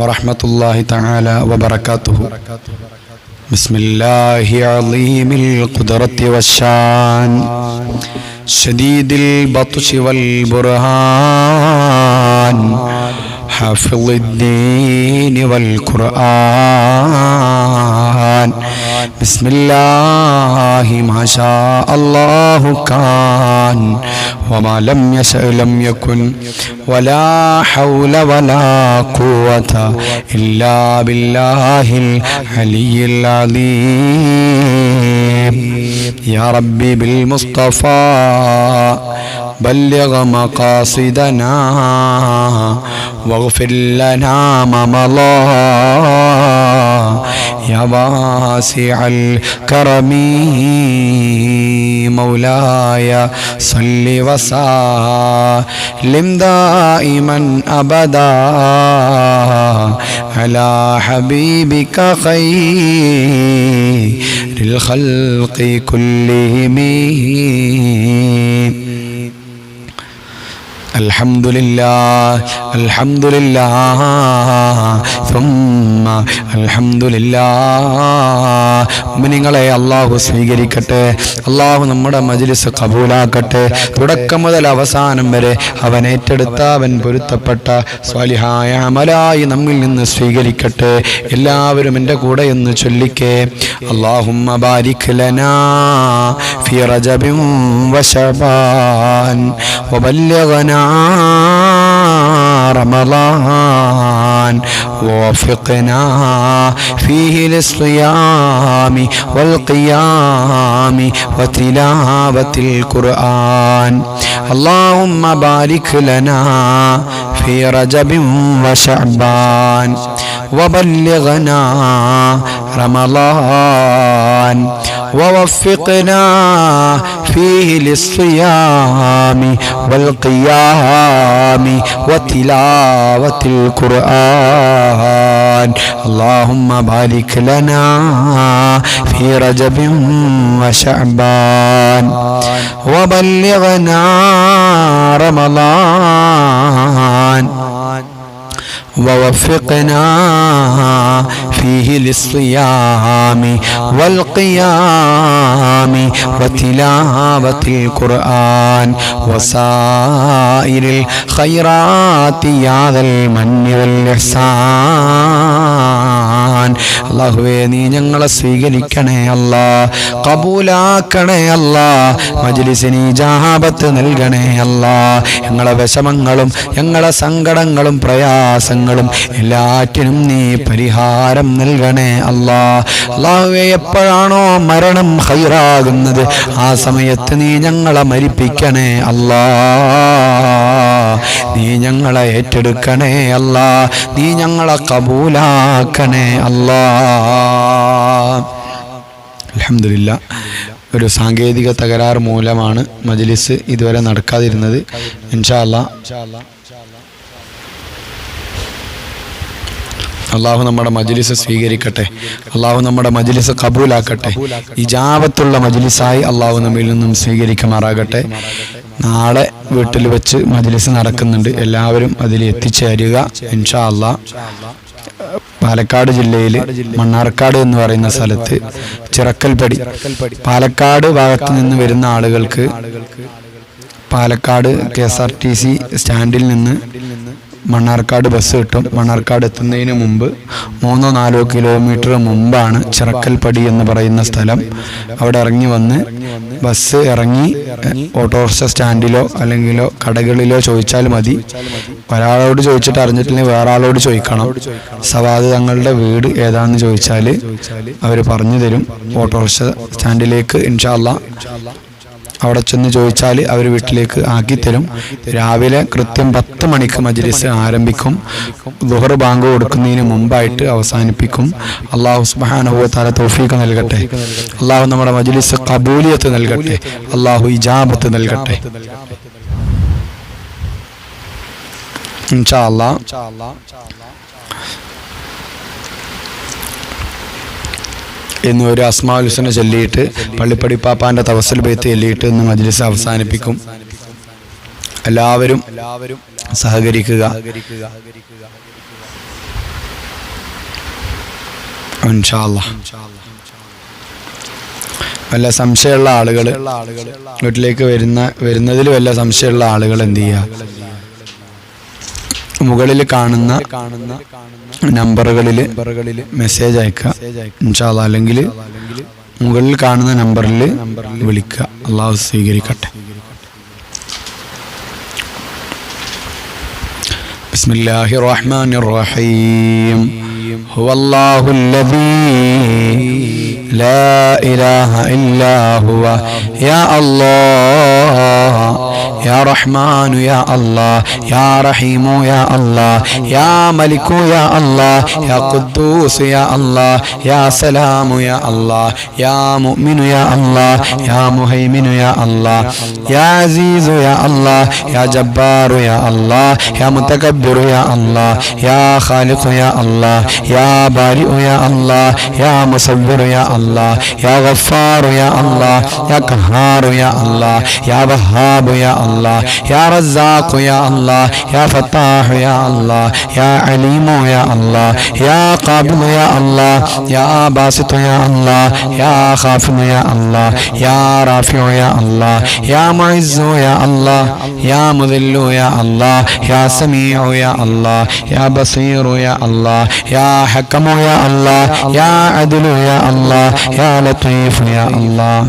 ورحمة الله تعالى وبركاته بسم الله عظيم القدرة والشان شديد البطش والبرهان حافظ الدين والقرآن. بسم الله ما شاء الله كان وما لم يشأ لم يكن ولا حول ولا قوة إلا بالله العلي العظيم. يا ربي بالمصطفى بلغ مقاصدنا واغفر لنا ما مضى. يا واسع الكرم مولاي. صل وسلم دائما أبدا على حبيبك خير الخلق كلهم. الحمد لله الحمد لله ثم الحمد لله നിങ്ങളെ അള്ളാഹു സ്വീകരിക്കട്ടെ അള്ളാഹു നമ്മുടെ മജ്ലിസ് കബൂലാക്കട്ടെ തുടക്കം മുതൽ അവസാനം വരെ അവൻ ഏറ്റെടുത്ത അവൻ പൊരുത്തപ്പെട്ട സ്വാലിഹായ അമലായി നമ്മിൽ നിന്ന് സ്വീകരിക്കട്ടെ എല്ലാവരും എൻ്റെ കൂടെ എന്ന് ചൊല്ലിക്കേ അള്ളാഹുമ്മ ബാരിക് ലനാ ഫി റജബിൻ വശബാൻ وبلغنا رمضان. ووفقنا فيه للصيام والقيام وتلاوة القرآن. اللهم بارك لنا في رجب وشعبان. وبلغنا رمضان. ووفقنا فيه للصيام والقيام وتلاوة القرآن. اللهم بارك لنا في رجب وشعبان. وبلغنا رمضان. ووفقنا فيه للصيام والقيام وتلاوة القرآن وسائر الخيرات يا ذا المن والإحسان. അള്ളാഹുവേ നീ ഞങ്ങളെ സ്വീകരിക്കണേ അല്ല. കബൂലാക്കണേ അല്ല. മജ്ലിസിന് ജാബത്ത് നൽകണേ അല്ല. ഞങ്ങളെ വിഷമങ്ങളും ഞങ്ങളെ സങ്കടങ്ങളും പ്രയാസങ്ങളും എല്ലാറ്റിനും നീ പരിഹാരം നൽകണേ അല്ലാ. അള്ളാഹുവെ എപ്പോഴാണോ മരണം ഹൈറാകുന്നത് ആ സമയത്ത് നീ ഞങ്ങളെ മരിപ്പിക്കണേ അല്ലാ. നീ ഞങ്ങളെ ഏറ്റെടുക്കണേ അല്ല. നീ ഞങ്ങളെ കബൂലാക്കണേ അല്ല. അലഹമില്ല ഒരു സാങ്കേതിക തകരാറ് മൂലമാണ് മജ്ലിസ് ഇതുവരെ നടക്കാതിരുന്നത്. ഇൻഷാല്ല അള്ളാഹു നമ്മുടെ മജ്ലിസ് സ്വീകരിക്കട്ടെ. അള്ളാഹു നമ്മുടെ മജ്ലിസ് കബൂലാക്കട്ടെ. ഇജാബത്തുള്ള മജ്ലിസായി അള്ളാഹു നമ്മിൽ നിന്നും സ്വീകരിക്കുമാറാകട്ടെ. നാളെ വീട്ടിൽ വെച്ച് മജ്ലിസ് നടക്കുന്നുണ്ട്. എല്ലാവരും അതിൽ എത്തിച്ചേരുക ഇൻഷാ അള്ളാ പാലക്കാട് ജില്ലയിൽ മണ്ണാർക്കാട് എന്ന് പറയുന്ന സ്ഥലത്ത് ചിറക്കൽപ്പടി. പാലക്കാട് ഭാഗത്ത് നിന്ന് വരുന്ന ആളുകൾക്ക് Palakkad K S R T C സ്റ്റാൻഡിൽ നിന്ന് മണ്ണാർക്കാട് ബസ് കിട്ടും. മണ്ണാർക്കാട് എത്തുന്നതിന് മുമ്പ് മൂന്നോ നാലോ കിലോമീറ്റർ മുമ്പാണ് ചിറക്കൽപ്പടി എന്ന് പറയുന്ന സ്ഥലം. അവിടെ ഇറങ്ങി വന്ന് ബസ് ഇറങ്ങി ഓട്ടോറിക്ഷ സ്റ്റാൻഡിലോ അല്ലെങ്കിലോ കടകളിലോ ചോദിച്ചാൽ മതി. ഒരാളോട് ചോദിച്ചിട്ട് അറിഞ്ഞിട്ടില്ലെങ്കിൽ വേറെ ആളോട് ചോദിക്കണം. സവാദ് തങ്ങളുടെ വീട് ഏതാണെന്ന് ചോദിച്ചാൽ അവർ പറഞ്ഞു തരും. ഓട്ടോറിക്ഷ സ്റ്റാൻഡിലേക്ക് ഇൻഷാല്ല അവിടെ ചെന്ന് ചോദിച്ചാൽ അവർ വീട്ടിലേക്ക് ആക്കി തരും. രാവിലെ കൃത്യം പത്ത് മണിക്ക് മജ്ലിസ് ആരംഭിക്കും. ദുഹർ ബാങ്ക് കൊടുക്കുന്നതിന് മുമ്പായിട്ട് അവസാനിപ്പിക്കും. അള്ളാഹു സുബാനുഭവ തല തൗഫീഖ് നൽകട്ടെ. അള്ളാഹു നമ്മുടെ മജ്ലിസ് കബൂലിയത്ത് നൽകട്ടെ. അള്ളാഹു ഇജാബത്ത് നൽകട്ടെ. ഇൻഷാ അല്ലാ എന്ന് ഒരു അസ്മാലുസന ചൊല്ലിയിട്ട് പള്ളിപ്പടി പാപ്പാന്റെ തവസൽ ബൈത്ത് ചൊല്ലിയിട്ട് ഇന്ന് മജ്ലിസ് അവസാനിപ്പിക്കും. എല്ലാവരും എല്ലാവരും സഹകരിക്കുക വല്ല സംശയമുള്ള ആളുകൾ വീട്ടിലേക്ക് വരുന്ന വരുന്നതിൽ വല്ല സംശയമുള്ള ആളുകൾ എന്ത് ചെയ്യുക? മുകളിൽ കാണുന്ന കാണുന്ന നമ്പറുകളിൽ മെസ്സേജ് അയക്കാം അല്ലെങ്കിൽ മുകളിൽ കാണുന്ന നമ്പറിൽ വിളിക്കുക. അള്ളാഹു സ്വീകരിക്കട്ടെ. ബിസ്മില്ലാഹി റഹ്മാൻ റഹീം. هو الله الذي لا إله إلا هو يا الله يا رحمن يا الله يا رحيم يا الله يا ملك يا الله يا قدوس يا الله يا سلام يا الله يا مؤمن يا الله يا مهيمن يا الله يا عزيز يا الله يا جبار يا الله يا متكبر يا الله يا خالق يا الله يا بارئ يا الله يا مصور يا الله يا غفار يا الله يا قهار يا الله يا وهاب يا الله يا رزاق يا الله يا فتاح يا الله يا عليم يا الله يا قابل يا الله يا باسط يا الله يا خافض يا الله يا رافع يا الله يا معز يا الله يا مذل يا الله يا سميع يا الله يا بصير يا الله يا حكم يا الله يا عدل يا الله يا لطيف يا الله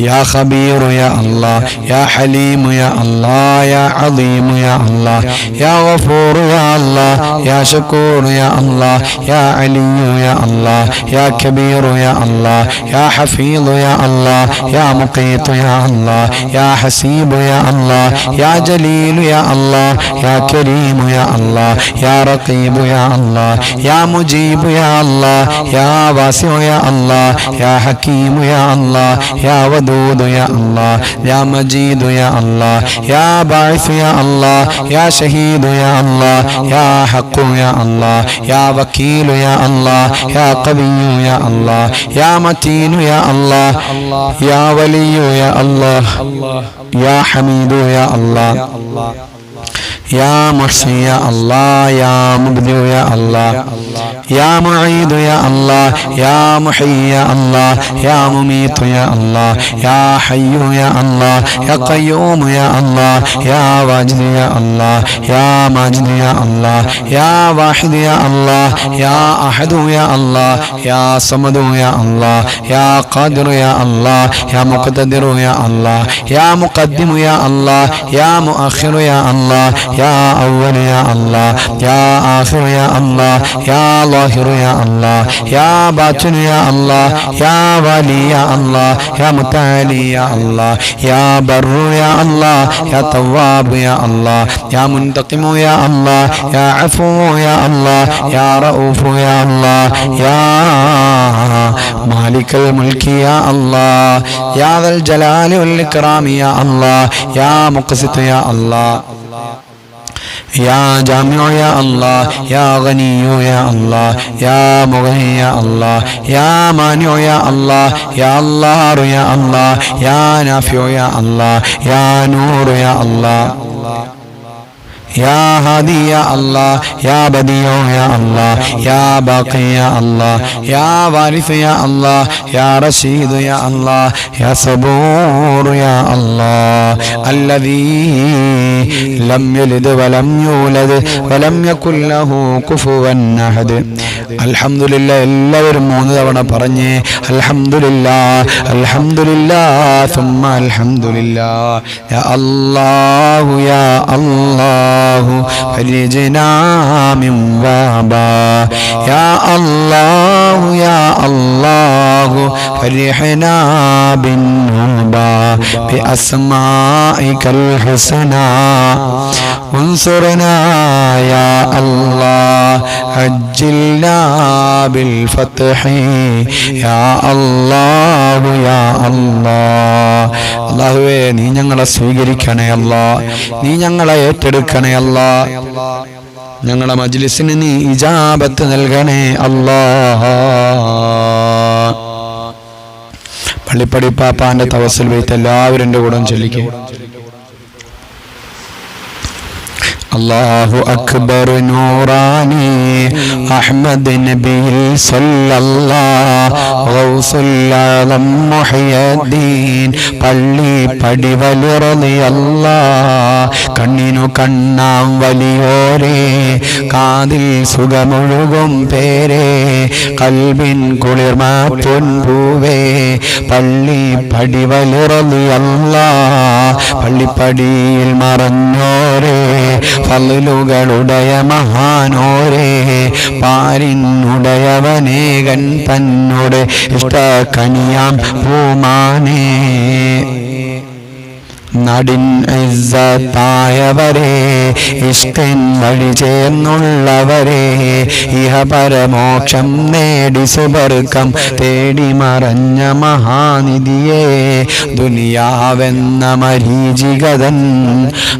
يا خبير يا الله يا حليم يا الله يا عظيم يا الله يا غفور يا الله يا شكور يا الله يا علي يا الله يا كبير يا الله يا حفيظ يا الله يا مقيت يا الله يا حسيب يا الله يا جليل يا الله يا كريم يا الله يا رقيب يا الله يا مجيب يا الله يا واسع يا الله يا حكيم يا الله يا ودود يا الله يا مجيد يا الله يا باعث يا الله يا شهيد يا الله يا حق يا الله يا وكيل يا الله يا قوي يا الله يا متين يا الله يا ولي يا الله يا حميد يا الله يا محسن يا الله يا مبدع يا الله يا معيد يا الله يا محيي يا الله يا مميت يا الله يا حي يا الله يا قيوم يا الله يا واجد يا الله يا ماجد يا الله يا واحد يا الله يا أحد يا الله يا صمد يا الله يا قادر يا الله يا مقتدر يا الله يا مقدم يا الله يا مؤخر يا الله يا أول يا الله يا آخر يا الله يا ظاهر يا الله يا باطن يا الله يا والي يا الله يا متعالي يا الله يا بر يا الله يا تواب يا الله يا منتقم يا الله يا عفو يا الله يا رؤوف يا الله يا مالك الملك يا الله يا ذا الجلال والإكرام يا الله يا مقسط يا الله يا جامع يا الله يا غني يا الله يا مغني يا الله يا مانع يا الله يا الله يا الله يا نافع يا الله يا نور يا الله. يا هادي يا الله يا بديع يا الله يا باقي يا الله يا وارث يا الله يا رشيد يا الله يا صبور يا الله الذي لم يلد ولم يولد ولم يكن له كفوا أحد الحمد لله എല്ലാവരും മൂന്ന് തവണ പറഞ്ഞ് അൽഹംദുലില്ലാ അൽഹംദുലില്ലാ ثم അൽഹംദുലില്ലാ യാ അല്ലാഹു യാ അല്ലാഹു فرجنا من بابا يا الله يا الله فرحنا بالنوبة بأسمائك الحسنى انصرنا يا الله عجلنا بالفتح يا الله يا الله അള്ളാഹുവേ നീ ഞങ്ങളെ സ്വീകരിക്കണേ അല്ല നീ ഞങ്ങളെ ഏറ്റെടുക്കണേ അല്ല. ഞങ്ങളെ മജ്ലിസിന് നീ ഇജാബത്ത് നൽകണേ അല്ലാ. പള്ളിപ്പടി പാപ്പാന്റെ തവസൽ വെയ്ത്ത് എല്ലാവരും കൂടെ ചൊല്ലിക്കേ. അല്ലാഹു അക്ബർ നൂറാനി അഹ്മദ് നബിയിൽ സല്ലല്ലാഹു ഗൗസുൽ ആലം മുഹയ്യദ്ദീൻ പള്ളി പടിവലിറലി അല്ലാ കണ്ണിനു കണ്ണാം വലിയോരേ. കാതിൽ സുഖമൊഴുകും പേരേ. കൽവിൻ കുളിർമ പൊൻപൂവേ പള്ളി പടിവലിറലി അല്ലാ പള്ളിപ്പടിയിൽ മറഞ്ഞോരേ. ഫലുകളുടയ മഹാനോരേ പാരിനുടയവനേകൻ തന്നോട് ഇഷ്ട കനിയാം പൂമാനേ. നടിൻ ഇസ്സത്തായവരെ ഇഷ്ടൻ വഴി ചേർന്നുള്ളവരെ ഇഹ പരമോക്ഷം നേടി സുബർക്കം തേടി മറഞ്ഞ മഹാനിധിയെ ദുനിയാവെന്ന മരീചികതൻ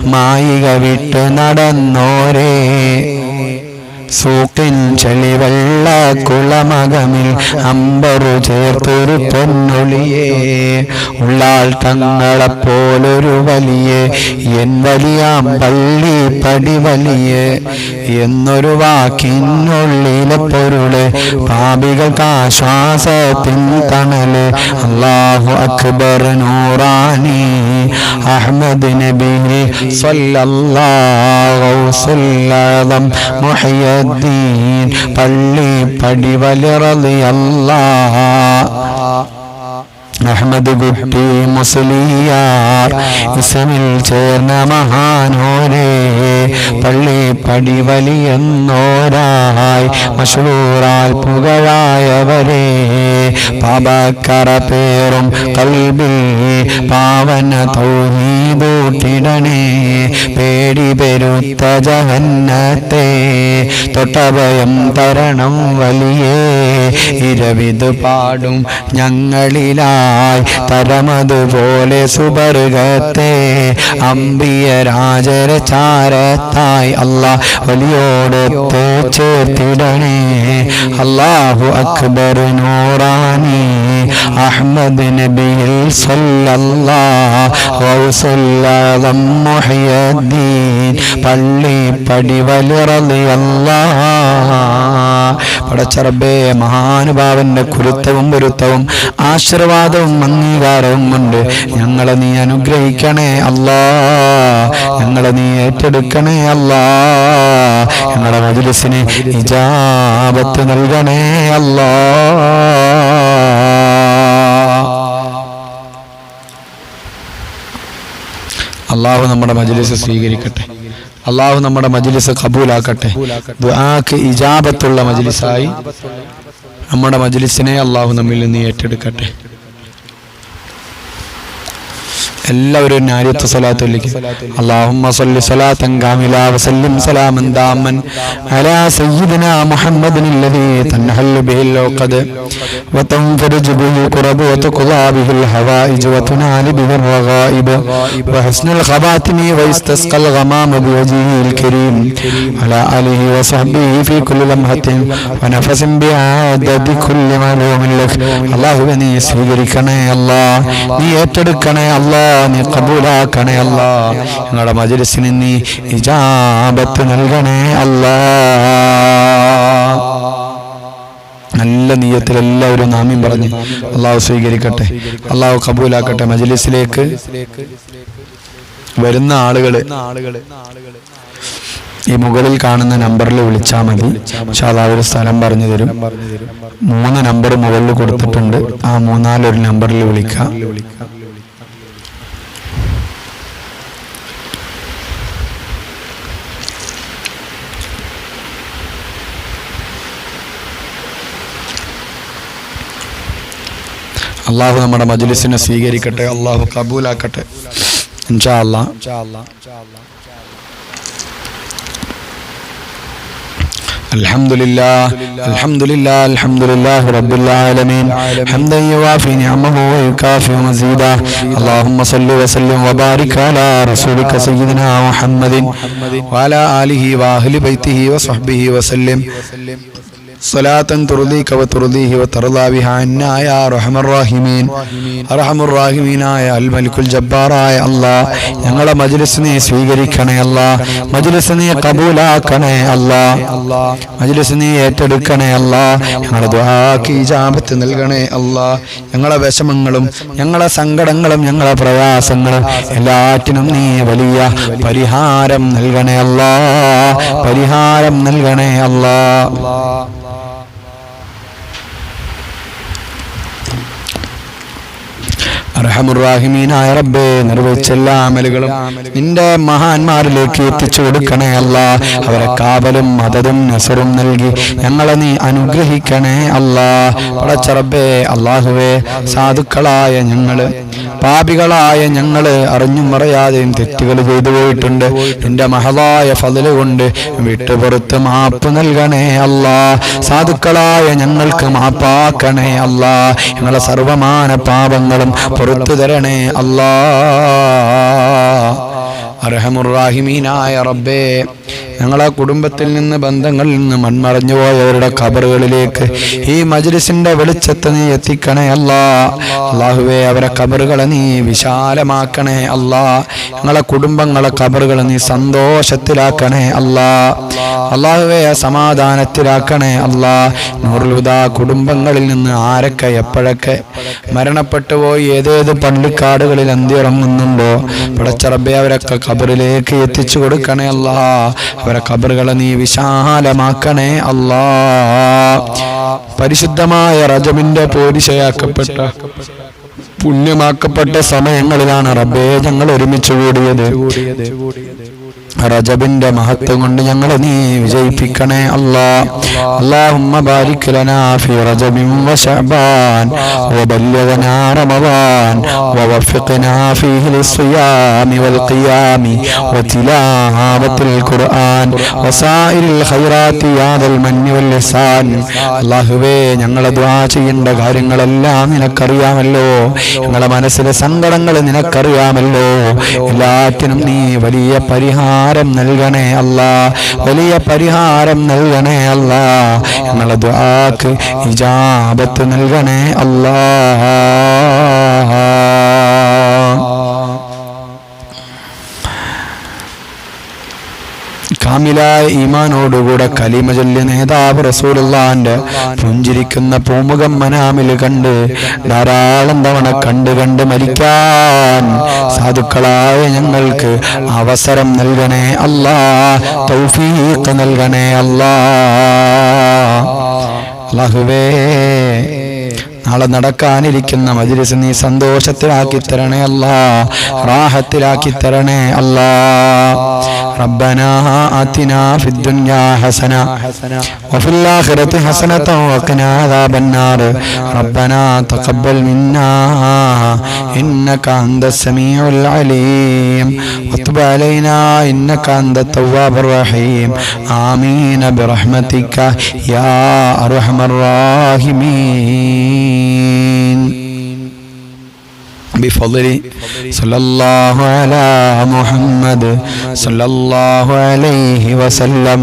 മായിക വിട്ട് നടന്നോരേ. സൂക്കിൻ ചെളിവെള്ള കുളമകമിൽ അമ്പറു ചേർത്തൊരു പൊന്നൊളിയെ. ഉള്ളാൾ തങ്ങളെപ്പോലൊരു വലിയ. എൻ വലിയാം പള്ളി പടി വലിയ എന്നൊരു വാക്കിനുള്ളിലെ പൊരുൾ. പാപികൾക്ക് ആശ്വാസത്തിൻ തണൽ. അള്ളാഹു അക്ബർ നൂറാനി. അഹമ്മദ് നബി സല്ലല്ലാഹു സല്ലം മുഹയ്യദ്ദീൻ പള്ളി പടി വലിറളിയല്ലാ അഹമ്മദ് കുട്ടി മുസ്ലിയാർ ചേർന്ന മഹാനോരെ പള്ളി പടി വലിയെന്നോരായി മഷൂറാൽ പുകഴായവരെ. പാപക്കറ പേറും കൽബിൽ പാവന തോന്നിടണേ പേടി പെരുത്ത ജഹന്നത്തെ തൊട്ടഭയം തരണം വലിയേ. ഇരവിത് പാടും ഞങ്ങളിലായി തരമതുപോലെ സുബർഗത്തെ അമ്പിയ രാജര ചാരത്തായി. അല്ലാ വലിയോടൊത്ത് ചേർത്തിടണേ അല്ലാഹു അക്ബർ നൂറാനി. അഹ്മദ് നബിയിൽ സല്ലല്ലാഹു മുഹയ്യദ്ദീൻ. പള്ളി പടി അല്ലാഹ പടച്ചറബേ മഹാനുഭാവന്റെ കുരുത്തവും പൊരുത്തവും ആശീർവാദവും അംഗീകാരവും കൊണ്ട് ഞങ്ങളെ നീ അനുഗ്രഹിക്കണേ അല്ലാ. ഞങ്ങളെ നീ ഏറ്റെടുക്കണേ അല്ലാ. ഞങ്ങളുടെ മജുലസിന് ഇജാപത്ത് നൽകണേ അല്ലാ. അള്ളാഹു നമ്മുടെ മജ്ലിസ് സ്വീകരിക്കട്ടെ. അള്ളാഹു നമ്മുടെ മജ്ലിസ് കബൂലാക്കട്ടെ. ദുആക്ക് ഇജാബത്തുള്ള മജ്ലിസായി. നമ്മുടെ മജ്ലിസിനെ അള്ളാഹു നമ്മിൽ നിന്ന് ഏറ്റെടുക്കട്ടെ. എല്ലാവരും നാരിയത്ത് സ്വലാത്ത് ചൊല്ലിക്ക് അല്ലാഹുമ്മ സ്വല്ലി സ്വലാത്തൻ കാമില വസല്ലിം സലാമൻ ദാമൻ അലാ സയ്യിദിനാ മുഹമ്മദിൻ الذي تنحل به العقد وتنفرج به الكرب وتقضى به الحوائج وتنال به الرغائب وحسن الخواتم ويستسقى الغمام بوجهه الكريم على آله وصحبه في كل لمحة ونفس بعدد كل معلوم لك الله നീ സ്വീകരിക്കണേ അല്ലാ നീ ഏറ്റെടുക്കണേ അല്ലാ നീ കബൂലാക്കണേ അല്ല. ഞങ്ങളുടെ മജലിസിന് നീ ഇജാബത്ത് നൽകണേ അല്ല. നല്ല നീയത്തിൽ എല്ലാവരും നാമ്യം പറഞ്ഞ് അള്ളാഹു സ്വീകരിക്കട്ടെ. അള്ളാഹു കബൂലാക്കട്ടെ മജലിസിലേക്ക്. വരുന്ന ആളുകൾ ഈ മുകളിൽ കാണുന്ന നമ്പറിൽ വിളിച്ചാൽ മതി. പക്ഷെ ഒരു സ്ഥലം പറഞ്ഞു തരും. മൂന്ന് നമ്പർ മുകളിൽ കൊടുത്തിട്ടുണ്ട്. ആ മൂന്നാലൊരു നമ്പറിൽ വിളിക്കാം. അള്ളാഹു നമ്മുടെ മജ്ലിസിനെ സ്വീകരിക്കട്ടെ അള്ളാഹു കബൂലാക്കട്ടെ ഇൻഷാ അല്ലാ الحمد لله الحمد لله الحمد لله رب العالمين حمدا يوافي نعمه ويكافئ مزيدا اللهم صل وسلم وبارك على رسولك سيدنا محمد وعلى آله وأهل بيته وصحبه وسلم സ്വലാത്തൻ അൽ മലിക്കുൽ ജബ്ബാറായ ഞങ്ങളെ മജ്ലിസിനെ സ്വീകരിക്കണേ അല്ലാഹ് മജ്ലിസിനെ കബൂലാക്കണേ അല്ലാഹ് മജ്ലിസിനെ ഏറ്റെടുക്കണേ അല്ലാഹ് ഞങ്ങളുടെ ഇജാബത്ത് നൽകണേ അല്ലാഹ് ഞങ്ങളെ വിഷമങ്ങളും ഞങ്ങളെ സങ്കടങ്ങളും ഞങ്ങളെ പ്രയാസങ്ങളും എല്ലാറ്റിനും നീ വലിയ പരിഹാരം നൽകണേ അല്ലാ. പരിഹാരം നൽകണേ അല്ലാ. അർഹമുറാഹിമീനായ റബ്ബേ നിർവഹിച്ച എല്ലാ അമലുകളും നിന്റെ മഹാന്മാരിലേക്ക് എത്തിച്ചു കൊടുക്കണേ അല്ല. അവരെ കാവലും മതതും നസറും നൽകി ഞങ്ങളെ നീ അനുഗ്രഹിക്കണേ അല്ലാ. പടച്ച റബ്ബേ അള്ളാഹുവേ സാധുക്കളായ ഞങ്ങൾ പാപികളായ ഞങ്ങൾ അറിഞ്ഞും മറയാതെയും തെറ്റുകൾ ചെയ്തു പോയിട്ടുണ്ട്. നിന്റെ മഹതായ ഫതിൽ കൊണ്ട് വിട്ടുപുറത്ത് മാപ്പ് നൽകണേ അല്ല. സാധുക്കളായ ഞങ്ങൾക്ക് മാപ്പാക്കണേ അല്ല. ഞങ്ങളെ സർവമാന പാപങ്ങളും പുറത്തു തരണേ അല്ലാ അർഹമുറാഹിമീനായ റബ്ബേ. ഞങ്ങളെ കുടുംബത്തിൽ നിന്ന് ബന്ധങ്ങളിൽ നിന്ന് മൺമറഞ്ഞു പോയവരുടെ ഖബറുകളിലേക്ക് ഈ മജ്ലിസിന്റെ വെളിച്ചത്തെ നീ എത്തിക്കണേ അല്ലാ. അള്ളാഹുവേ അവരെ ഖബറുകളെ നീ വിശാലമാക്കണേ അല്ലാ. ഞങ്ങളെ കുടുംബങ്ങളെ ഖബറുകളെ നീ സന്തോഷത്തിലാക്കണേ അല്ലാ. അള്ളാഹുവെ സമാധാനത്തിലാക്കണേ അല്ലാ. നൂറുലുദ കുടുംബങ്ങളിൽ നിന്ന് ആരൊക്കെ എപ്പോഴൊക്കെ മരണപ്പെട്ടു പോയി ഏതേത് പള്ളിക്കാടുകളിൽ അന്തിറങ്ങുന്നുണ്ടോ പടച്ചറബെ അവരൊക്കെ ഖബറിലേക്ക് എത്തിച്ചു കൊടുക്കണേ അല്ലാ. അവരെ ഖബറുകളെ നീ വിശാലമാക്കണേ അല്ലാ. പരിശുദ്ധമായ റജമിന്റെ പോരിശയാക്കപ്പെട്ട പുണ്യമാക്കപ്പെട്ട സമയങ്ങളിലാണ് റബ്ബേ ഞങ്ങൾ ഒരുമിച്ച് കൂടിയത്. റജബിന്റെ മഹത്വം കൊണ്ട് ഞങ്ങളെ നീ വിജയിപ്പിക്കണേ അല്ലാ. അല്ലാഹുമ്മ ബാരിക് ലനാ ഫി റജബിൻ വ വ വൽ ഖിയാമി ഖുർആൻ അല്ലാഹുവേ ഞങ്ങളെ ദുആ ചെയ്യേണ്ട കാര്യങ്ങളെല്ലാം നിനക്കറിയാമല്ലോ. ഞങ്ങളെ മനസ്സിലെ സങ്കടങ്ങൾ നിനക്കറിയാമല്ലോ. എല്ലാറ്റിനും നീ വലിയ പരിഹാരം നൽകണേ അല്ല. വലിയ പരിഹാരം നൽകണേ അല്ല. എന്നുള്ള ദുആക്ക് ഇജാബത്ത് നൽകണേ അല്ലാ. കാമിലായ ഈമാനോടുകൂടെ കലിമ ചൊല്ലിയ നേതാവ് റസൂലുള്ളാന്റെ പുഞ്ചിരിക്കുന്ന പൂമുഖം മനാമിൽ കണ്ട് ധാരാളം തവണ കണ്ട് കണ്ട് മരിക്കാൻ സാധുക്കളായ ഞങ്ങൾക്ക് അവസരം നൽകണേ അല്ലാ തൗഫീഖ് നൽകണേ അല്ലാ. അല്ലാഹുവേ. നാളെ നടക്കാനിരിക്കുന്ന മജ്ലിസ് നീ സന്തോഷത്തിലാക്കി തരണേ അല്ലാ റാഹത്തിലാക്കി തരണേ അല്ലാ ربنا آتنا في الدنيا حسنة وفي الآخرة حسنة وقنا عذاب النار ربنا تقبل منا إنك أنت السميع العليم وتب علينا إنك أنت التواب الرحيم آمين برحمتك يا أرحم الراحمين بفضل صلى الله على محمد صلى الله عليه وسلم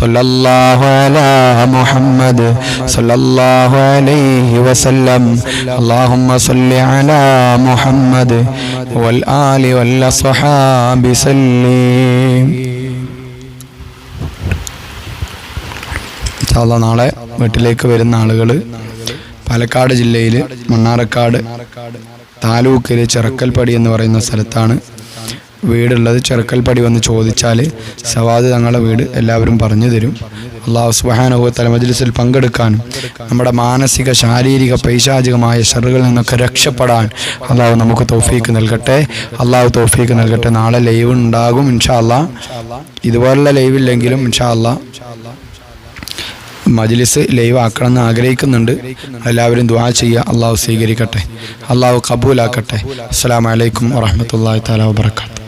صلى الله على محمد صلى الله عليه وسلم اللهم صل على محمد والآل والأصحاب سلم ഇൻഷാല്ലാ നാളെ വീട്ടിലേക്ക് വരുന്ന ആളുകൾ പാലക്കാട് ജില്ലയിൽ മണ്ണാറക്കാട് താലൂക്കിൽ ചെറുക്കൽപ്പടി എന്ന് പറയുന്ന സ്ഥലത്താണ് വീടുള്ളത്. ചെറുക്കൽപ്പടി വന്ന് ചോദിച്ചാൽ സവാദ് തങ്ങളുടെ വീട് എല്ലാവരും പറഞ്ഞു തരും. അള്ളാഹു സുബാനഹു മജ്ലിസിൽ പങ്കെടുക്കാനും നമ്മുടെ മാനസിക ശാരീരിക പൈശാചികമായ ഷറുകളിൽ നിന്നൊക്കെ രക്ഷപ്പെടാൻ അള്ളാഹു നമുക്ക് തോഫീക്ക് നൽകട്ടെ. അള്ളാഹു തോഫീക്ക് നൽകട്ടെ. നാളെ ലൈവ് ഉണ്ടാകും ഇൻഷാ അല്ലാ ഇതുപോലുള്ള ലൈവില്ലെങ്കിലും ഇൻഷാ അല്ലാ മജ്ലിസ് ലൈവ് ആക്കണമെന്ന് ആഗ്രഹിക്കുന്നുണ്ട്. എല്ലാവരും ദുആ ചെയ്യുക. അള്ളാഹു സ്വീകരിക്കട്ടെ. അള്ളാഹു കബൂലാക്കട്ടെ. അസ്സാം വലൈക്കും വാഹമത്തല്ലാ തല വാബർക്കാത്തു